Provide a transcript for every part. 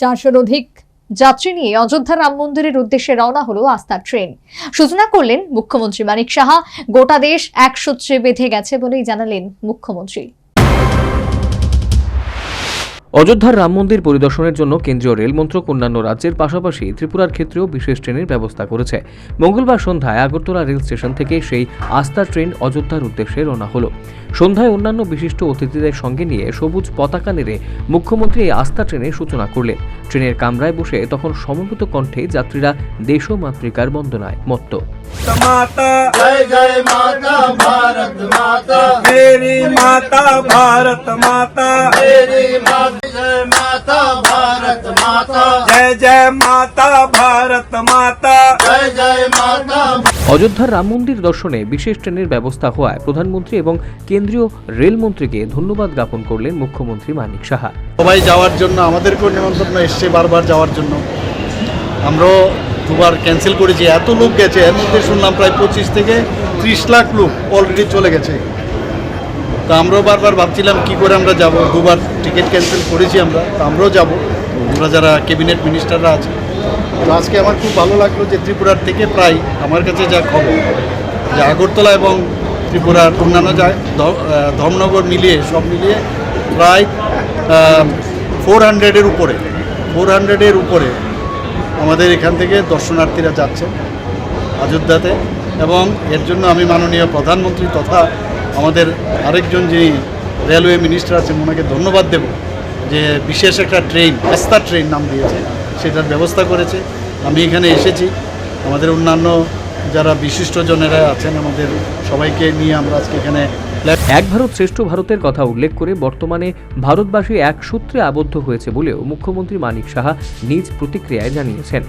চারশোর অধিক যাত্রী নিয়ে অযোধ্যা রাম মন্দিরের উদ্দেশ্যে রওনা হলো আস্থার ট্রেন। সূচনা করলেন মুখ্যমন্ত্রী মানিক সাহা। গোটা দেশ এক সূত্রে বেঁধে গেছে বলেই জানালেন মুখ্যমন্ত্রী। অযোধ্যার রাম মন্দির পরিদর্শনের জন্য কেন্দ্রীয় রেল মন্ত্রক অন্যান্য রাজ্যের পাশাপাশি ত্রিপুরার ক্ষেত্রেও বিশেষ ট্রেনের ব্যবস্থা করেছে। মঙ্গলবার সন্ধ্যায় আগরতলা রেল স্টেশন থেকে সেই আস্থা ট্রেন অযোধ্যার উদ্দেশ্যে রওনা হল। সন্ধ্যায় অন্যান্য বিশিষ্ট অতিথিদের সঙ্গে নিয়ে সবুজ পতাকা নেড়ে মুখ্যমন্ত্রী এই আস্থা ট্রেনের সূচনা করলেন। ট্রেনের কামরায় বসে তখন সমবেত কণ্ঠে যাত্রীরা দেশ মাতৃকার বন্দনায় মত্ত। মাতা ভারত মাতা। মাতা ভারত মাতা। মেরি মাতা ভারত মাতা। জয় জয় মাতা ভারত মাতা। জয় জয় মাতা অযোধ্যার রাম মন্দির দর্শনে বিশেষ ট্রেনের ব্যবস্থা হওয়ায় প্রধানমন্ত্রী এবং কেন্দ্রীয় রেলমন্ত্রীকে ধন্যবাদ জ্ঞাপন করলেন মুখ্যমন্ত্রী মানিক সাহা। সবাই যাওয়ার জন্য আমাদেরকেও নিমন্ত্রণ এসছে বারবার যাওয়ার জন্য। আমরাও দুবার ক্যান্সেল করেছি, এত লোক গেছে, এর মধ্যে শুনলাম প্রায় পঁচিশ থেকে ত্রিশ লাখ লোক অলরেডি চলে গেছে। তা আমরাও বারবার ভাবছিলাম কি করে আমরা যাব, দুবার টিকিট ক্যান্সেল করেছি আমরা, তা আমরাও যাব। আমরা যারা ক্যাবিনেট মিনিস্টাররা আছে তো আজকে আমার খুব ভালো লাগল যে ত্রিপুরার থেকে প্রায় আমার কাছে যা খবর, যে আগরতলা এবং ত্রিপুরার অন্যান্য যায় ধর্মনগর মিলিয়ে, সব মিলিয়ে প্রায় ফোর হান্ড্রেডের উপরে ফোর হান্ড্রেডের উপরে আমাদের এখান থেকে দর্শনার্থীরা যাচ্ছে অযোধ্যাতে এবং এর জন্য আমি মাননীয় প্রধানমন্ত্রী তথা আমাদের আরেকজন যিনি রেলওয়ে মিনিস্টার আছেন, ওনাকে ধন্যবাদ দেব যে বিশেষ একটা ট্রেন আস্থা ট্রেন নাম দিয়েছে। সেটার ব্যবস্থা করেছে। আমি এখানে এসেছি। আমাদের অন্যান্য যারা বিশিষ্টজনেরা আছেন আমাদের সবাইকে নিয়ে আমরা আজকে এখানে এক ভারত শ্রেষ্ঠ ভারতের কথা উল্লেখ করে বর্তমানে ভারতবাসী এক সূত্রে আবদ্ধ হয়েছে বলেও মুখ্যমন্ত্রী মানিক সাহা নিজ প্রতিক্রিয়ায় জানিয়েছেন।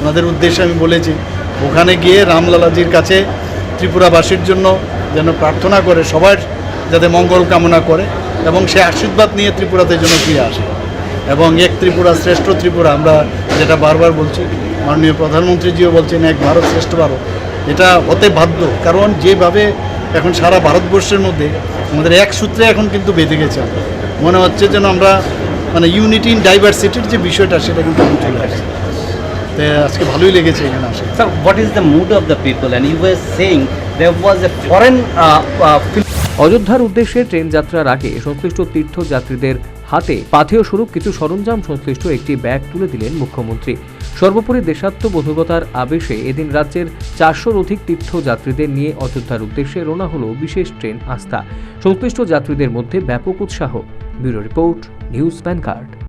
ওনাদের উদ্দেশ্যে আমি বলেছি ওখানে গিয়ে রামলালাজির কাছে ত্রিপুরাবাসীর জন্য যেন প্রার্থনা করে সবার যাতে মঙ্গল কামনা করে এবং সে আশীর্বাদ নিয়ে ত্রিপুরাতে যেন ফিরে আসে। এবং এক ত্রিপুরা শ্রেষ্ঠ ত্রিপুরা আমরা যেটা বারবার বলছি মাননীয় প্রধানমন্ত্রীজিও বলছেন এক ভারত শ্রেষ্ঠ ভারত। এটা হতে বাধ্য কারণ যেভাবে এখন সারা ভারতবর্ষের মধ্যে আমাদের এক সূত্রে এখন কিন্তু বেঁধে গেছে। মনে হচ্ছে যেন আমরা মানে ইউনিটি ইন ডাইভার্সিটির যে বিষয়টা সেটা কিন্তু চলে আসছে। তো আজকে ভালোই লেগেছে এখানে আসে। Of the people? And you were saying there was a foreign uh, uh, film অযোধ্যার উদ্দেশ্যে ট্রেন যাত্রার আগে সংশ্লিষ্ট তীর্থযাত্রীদের হাতে পাথেয় স্বরূপ কিছু সরঞ্জাম সংশ্লিষ্ট একটি ব্যাগ তুলে দিলেন মুখ্যমন্ত্রী। সর্বোপরি দেশাত্মবোধকতার আবেশে এদিন রাজ্যের চারশোর অধিক তীর্থযাত্রীদের নিয়ে অযোধ্যার উদ্দেশ্যে রোনা হল বিশেষ ট্রেন আস্থা। সংশ্লিষ্ট যাত্রীদের মধ্যে ব্যাপক উৎসাহ। Bureau report, news pan card